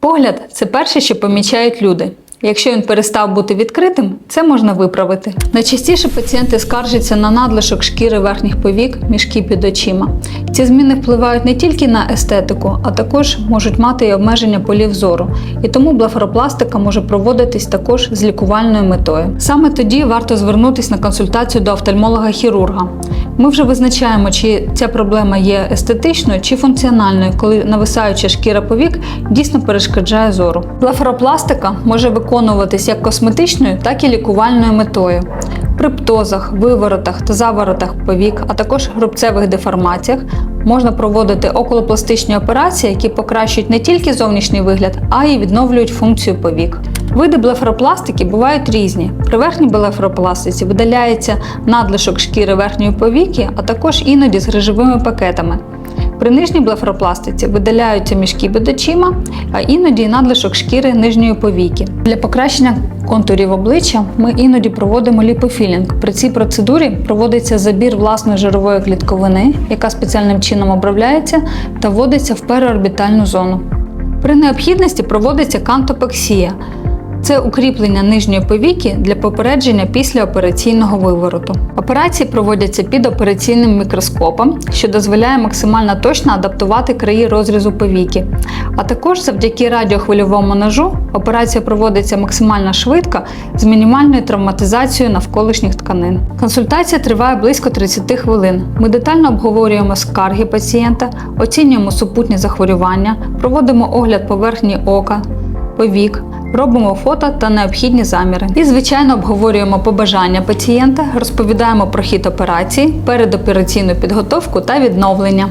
Погляд це перше, що помічають люди. Якщо він перестав бути відкритим, це можна виправити. Найчастіше пацієнти скаржаться на надлишок шкіри верхніх повік, мішки під очима. Ці зміни впливають не тільки на естетику, а також можуть мати і обмеження полів зору. І тому блефаропластика може проводитись також з лікувальною метою. Саме тоді варто звернутися на консультацію до офтальмолога-хірурга. Ми вже визначаємо, чи ця проблема є естетичною чи функціональною, коли нависаюча шкіра повік дійсно перешкоджає зору. Блефаропластика може виконуватись як косметичною, так і лікувальною метою. При птозах, виворотах та заворотах повік, а також грубцевих деформаціях можна проводити околопластичні операції, які покращують не тільки зовнішній вигляд, а й відновлюють функцію повік. Види блефаропластики бувають різні. При верхній блефаропластиці видаляється надлишок шкіри верхньої повіки, а також іноді з грижовими пакетами. При нижній блефаропластиці видаляються мішки під очима, а іноді надлишок шкіри нижньої повіки. Для покращення контурів обличчя ми іноді проводимо ліпофілінг. При цій процедурі проводиться забір власної жирової клітковини, яка спеціальним чином обробляється та вводиться в переорбітальну зону. При необхідності проводиться кантопексія. Це укріплення нижньої повіки для попередження післяопераційного вивороту. Операції проводяться під операційним мікроскопом, що дозволяє максимально точно адаптувати краї розрізу повіки. А також завдяки радіохвильовому ножу операція проводиться максимально швидко з мінімальною травматизацією навколишніх тканин. Консультація триває близько 30 хвилин. Ми детально обговорюємо скарги пацієнта, оцінюємо супутні захворювання, проводимо огляд поверхні ока, повік. Робимо фото та необхідні заміри. І, звичайно, обговорюємо побажання пацієнта, розповідаємо про хід операції, передопераційну підготовку та відновлення.